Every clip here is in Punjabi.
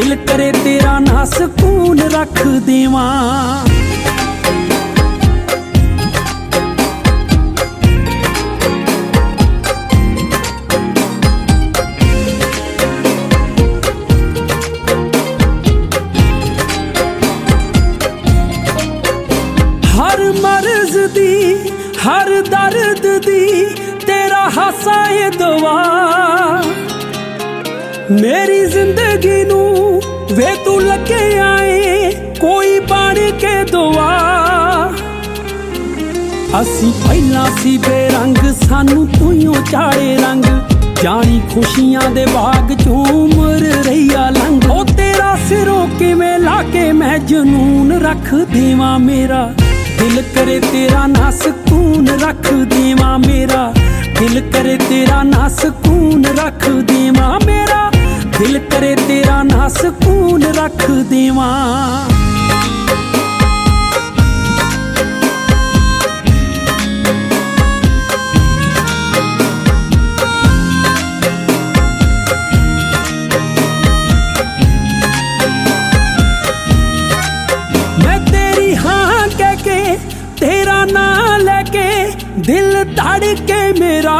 ਦਿਲ ਕਰੇ ਤੇਰਾ ਨਾ ਸਕੂਨ ਰੱਖ ਦੇਵਾਂ। ਹਰ ਮਰਜ਼ ਦੀ, ਹਰ ਦਰਦ ਦੀ ਤੇਰਾ ਹਾਸਾ ਏ ਦਵਾ ਮੇਰੀ ਜ਼ਿੰਦਗੀ ਨੂੰ ਵੇ ਤੂੰ ਲੱਗੇ ਆਏ, ਕੋਈ ਬਣ ਕੇ ਦੁਆ। ਅਸੀਂ ਪਹਿਲਾਂ ਸੀ ਬੇਰੰਗ, ਸਾਨੂੰ ਤੂੰ ਚਾੜੇ ਰੰਗ। ਜਾਣੀ ਖੁਸ਼ੀਆਂ ਦੇ ਬਾਗ ਚੋਂ ਉਮਰ ਰਹੀਆ ਲੰਘ। ਉਹ ਤੇਰਾ ਸਿਰੋਂ ਕਿਵੇਂ ਲਾ ਕੇ ਮੈਂ ਜਨੂਨ ਰੱਖ ਦੇਵਾਂ ਮੇਰਾ? ਦਿਲ ਕਰੇ ਤੇਰਾ ਨਾ ਸਕੂਨ ਰੱਖ ਦੇਵਾਂ ਮੇਰਾ। ਦਿਲ ਕਰੇ ਤੇਰਾ ਨਾ ਸਕੂਨ ਰੱਖ ਦੇਵਾਂ ਦਿਲ ਕਰੇ ਤੇਰਾ ਨਾ ਸਕੂਨ ਰੱਖ ਦੇਵਾਂ। ਮੈਂ ਤੇਰੀ ਹਾਂ ਕਹਿ ਕੇ, ਤੇਰਾ ਨਾਂ ਲੈ ਕੇ ਦਿਲ ਧੜ ਕੇ ਮੇਰਾ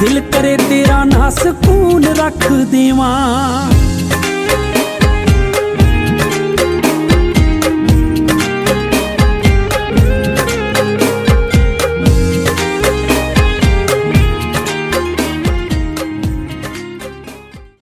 ਦਿਲ ਕਰੇ ਤੇਰਾ ਨਾ ਸਕੂਨ ਰੱਖ ਦੇਵਾਂ।